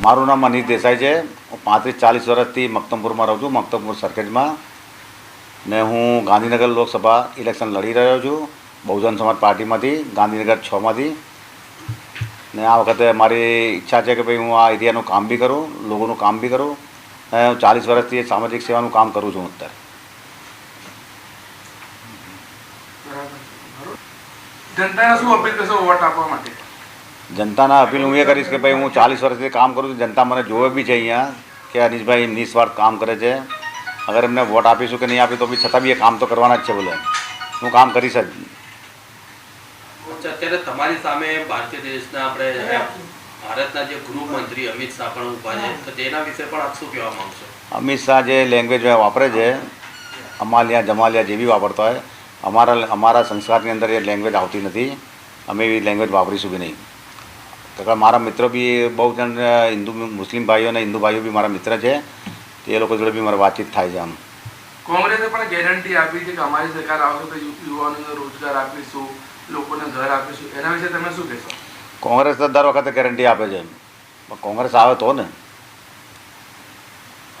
મારું નામ અનિત દેસાઈ છે. હું પાંત્રીસ ચાલીસ વર્ષથી મક્તમપુરમાં રહું છું, મક્તમપુર સરખેજમાં. ને હું ગાંધીનગર લોકસભા ઇલેક્શન લડી રહ્યો છું, બહુજન સમાજ પાર્ટીમાંથી, ગાંધીનગર છમાંથી. ને આ વખતે મારી ઈચ્છા છે કે ભાઈ હું આ એરિયાનું કામ બી કરું, લોકોનું કામ બી કરું. ને હું ચાલીસ વર્ષથી સામાજિક સેવાનું કામ કરું છું અત્યારે. જનતાને શું અપીલ કરશો વોટ આપવા માટે? જનતાના અપીલ હું એ કરીશ કે ભાઈ હું ચાલીસ વર્ષથી કામ કરું છું. જનતા મને જોવે બી છે અહીંયા કે અનિશભાઈ નિસ્વાર્થ કામ કરે છે. અગર એમને વોટ આપીશું કે નહીં આપી તો બી છતાં બી એ કામ તો કરવાના જ છે બોલે હું કામ કરીશ જ. અત્યારે તમારી સામે ભારતીય દેશના આપણે ભારતના જે ગૃહમંત્રી અમિત શાહ પણ ઊભા છે. તો તેના વિશે પણ આપ શું કહેવા માંગશો? અમિત શાહ જે લેંગ્વેજ વાપરે છે અમાલિયા જમાલિયા જે બી વાપરતા હોય અમારા અમારા સંસ્કારની અંદર એ લેંગ્વેજ આવતી નથી. અમે એવી લેંગ્વેજ વાપરીશું બી નહીં. તો મારા મિત્રો બી બહુ જણ હિન્દુ મુસ્લિમ ભાઈઓ અને હિન્દુ ભાઈઓ બી મારા મિત્ર છે. તે એ લોકો જોડે બી મારી વાતચીત થાય છે આમ. કોંગ્રેસે પણ ગેરંટી આપી છે કે અમારી સરકાર આવશે તો યુપી યુવાનોને રોજગાર આપીશું લોકોને ઘર આપીશું. એના વિશે તમે શું કહેશો? કોંગ્રેસ તો દર વખતે ગેરંટી આપે છે. પણ કોંગ્રેસ આવે તો ને.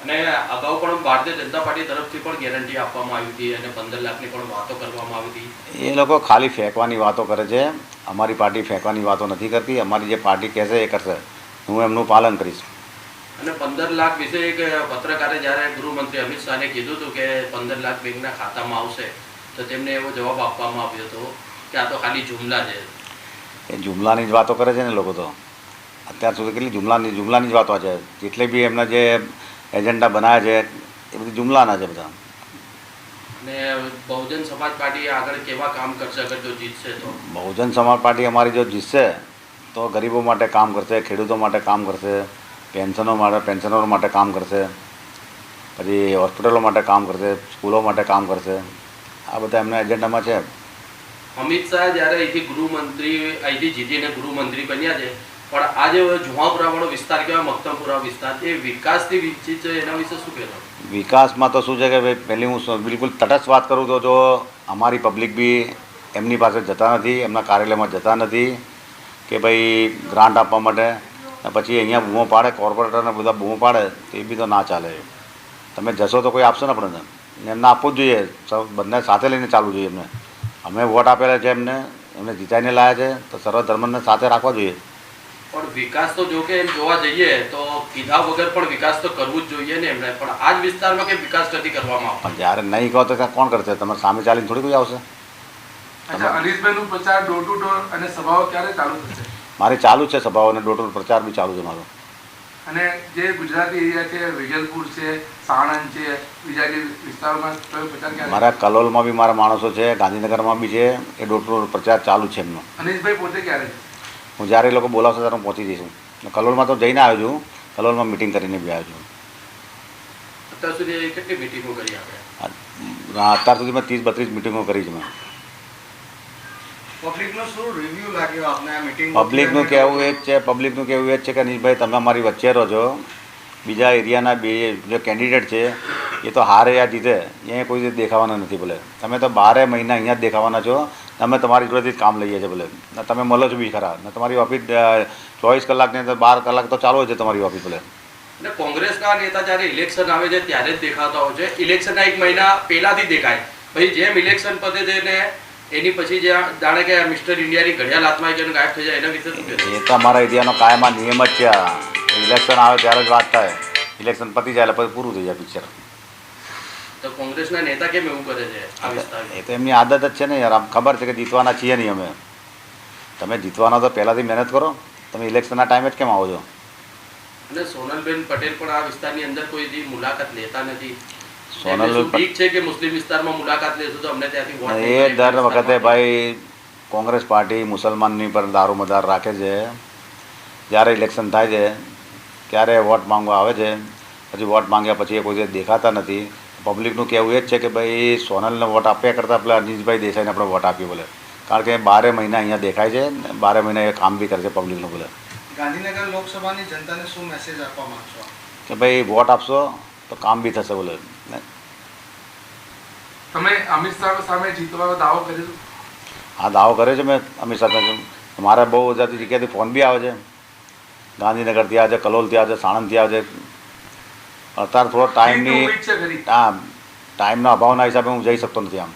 અને અગાઉ પણ ભારતીય જનતા પાર્ટી તરફથી પણ ગેરંટી આપવામાં આવી હતી અને પંદર લાખની પણ વાતો કરવામાં આવી હતી. એ લોકો ખાલી ફેંકવાની વાતો કરે છે. અમારી પાર્ટી ફેંકવાની વાતો નથી કરતી અમારી જે પાર્ટી કહેશે એ કરશે. હું એમનું પાલન કરીશ. અને પંદર લાખ વિશે એક પત્રકારે જ્યારે ગૃહમંત્રી અમિત શાહને કીધું હતું કે પંદર લાખ બેંકના ખાતામાં આવશે તો તેમને એવો જવાબ આપવામાં આવ્યો હતો કે આ તો ખાલી જુમલા છે. એ જુમલાની જ વાતો કરે છે ને લોકો તો. અત્યાર સુધી કેટલી જુમલાની જુમલાની જ વાતો છે. જેટલે બી એમના જે એજન્ડા બનાવ્યા છે એ બધી જુમલાના છે બધા. અને બહુજન સમાજ પાર્ટી આગળ કેવા કામ કરશે અગર જો જીતશે તો? બહુજન સમાજ પાર્ટી અમારી જો જીતશે તો ગરીબો માટે કામ કરશે ખેડૂતો માટે કામ કરશે પેન્શનો માટે પેન્શનરો માટે કામ કરશે પછી હોસ્પિટલો માટે કામ કરશે સ્કૂલો માટે કામ કરશે. આ બધા એમના એજન્ડામાં છે. અમિત શાહ જ્યારે અહીંથી ગૃહમંત્રી અહીંથી જીતીને ગૃહમંત્રી બન્યા છે પણ આ જે જુહાપુરાવાળો વિસ્તાર કહેવાય, મક્તમપુરા વિસ્તાર, એ વિકાસથી વિકસિત છે, એના વિશે શું કહેવાય વિકાસમાં તો શું છે કે ભાઈ, પહેલી હું બિલકુલ તટસ્થ વાત કરું તો જો અમારી પબ્લિક બી એમની પાસે જતા નથી, એમના કાર્યાલયમાં જતા નથી કે ભાઈ ગ્રાન્ટ આપવા માટે. પછી અહીંયા બૂમો પાડે, કોર્પોરેટરને બધા બૂમો પાડે, તો એ બી તો ના ચાલે. તમે જશો તો કોઈ આપશે ને આપણને? એમને આપવું જ જોઈએ. સૌ બંને સાથે લઈને ચાલવું જોઈએ એમને. અમે વોટ આપેલા છે એમને એમને જીતાઈને લાવ્યા છે, તો સર્વ ધર્મને સાથે રાખવા જોઈએ. વિકાસ તો જો કે એમ જોવા જઈએ તો કીધા વગર પણ વિકાસ તો કરવું જ જોઈએ ને એમણે પણ આ જ વિસ્તારમાં કે વિકાસ નથી કરવામાં આવતો? પણ જ્યારે નહીં કહો તો કોણ કરશે? તમારે સામે ચાલીને થોડી કોઈ આવશે? અચ્છા અનિશભાઈનું પ્રચાર ડોર ટુ ડોર અને સભાઓ ક્યારે ચાલુ થશે? મારે ચાલુ છે સભાઓ અને ડોર ટુ ડોર પ્રચાર બી ચાલુ છે મારો. અને જે ગુજરાતી એરિયા છે વિજલપુર છે સાણંદ છે બીજા જે વિસ્તારોમાં કયો પ્રચાર ક્યારે? મારા કલોલમાં બી મારા માણસો છે ગાંધીનગરમાં બી છે એ ડોર ટુ ડોર પ્રચાર ચાલુ છે એમનો. અનિશભાઈ પોતે ક્યારે છે? હું જ્યારે એ લોકો બોલાવશે ત્યારે હું પહોંચી જઈશું. કલોલમાં તો જઈને આવ્યો છું. કલોલમાં મિટિંગ કરીને બી આવ્યો છું. અત્યાર સુધી કેટલી મિટિંગો કરી આપણે? અત્યાર સુધી મેં ત્રીસ બત્રીસ મિટિંગો કરી છે મેં. પબ્લિકનો કહેવું એ જ છે પબ્લિકનું કહેવું એ જ છે કે નીશભાઈ તમે અમારી વચ્ચે રહો છો. બીજા એરિયાના બે જે કેન્ડિડેટ છે એ તો હારે યા જીતે. અહીંયા કોઈ દેખાવાના નથી ભલે. તમે તો બારે મહિના અહીંયા જ દેખાવાના છો. અમે તમારી જોડેથી જ કામ લઈએ છીએ બોલે ને તમે મળો છો બી ખરા. ને તમારી ઓફિસ ચોવીસ કલાકની અંદર બાર કલાક તો ચાલુ છે તમારી ઓફિસ ભલે. ને કોંગ્રેસના નેતા જ્યારે ઇલેક્શન આવે છે ત્યારે જ દેખાતા હોય છે. ઇલેક્શનના એક મહિના પહેલાથી દેખાય. પછી જેમ ઇલેક્શન પતે છે ને એની પછી જે જાણે કે મિસ્ટર ઇન્ડિયાની ઘડિયાળ હાથમાં આવી ગાયબ થઈ જાય એના વિશે શું કહેશો? એ તો અમારા એરિયાનો કાયમ નિયમ જ છે. ઇલેક્શન આવે ત્યારે જ વાત થાય. ઇલેક્શન પતી જાય એટલે પછી પૂરું થઈ જાય પિક્ચર તો કોંગ્રેસના નેતા કેમ એવું કરે છે આ વિસ્તારમાં? એ તો એમની આદત જ છે ને યાર. આમ ખબર છે કે જીતવાના છીએ નહીં અમે. તમે જીતવાના તો પહેલાંથી મહેનત કરો. તમે ઇલેક્શનના ટાઈમે જ કેમ આવો છો? અને સોનલબેન પટેલ પણ આ વિસ્તારની અંદર કોઈ મુલાકાત લેતા નથી. સોનલબેન એમને શું પટેલ- બીક છે કે મુસ્લિમ વિસ્તારમાં મુલાકાત લેશું તો અમને ત્યાંથી એ દર વખતે ભાઈ કોંગ્રેસ પાર્ટી મુસલમાનની પર દારૂ મદાર રાખે છે. જ્યારે ઇલેક્શન થાય છે ત્યારે વોટ માંગવા આવે છે. પછી વોટ માંગ્યા પછી એ કોઈ દેખાતા નથી. પબ્લિકનું કહેવું એ જ છે કે ભાઈ સોનલને વોટ આપ્યા કરતાં પેલા અનિશભાઈ દેસાઈને આપણે વોટ આપીએ બોલે. કારણ કે બારે મહિના અહીંયા દેખાય છે ને બારે મહિના એ કામ બી કરે છે પબ્લિકનું બોલે. ગાંધીનગર લોકસભાની જનતાને શું મેસેજ આપવા માંગશો? કે ભાઈ વોટ આપશો તો કામ બી થશે બોલે. તમે અમિત શાહ સામે જીતવાનો દાવો કર્યો હા દાવો કર્યો છે મેં અમિત શાહ મારે બહુ બધી જગ્યાએથી ફોન બી આવે છે. ગાંધીનગરથી આવે છે કલોલથી આવે છે સાણંદથી આવે છે. અત્યારે થોડો ટાઈમની હા ટાઈમના અભાવના હિસાબે હું જઈ શકતો નથી આમ.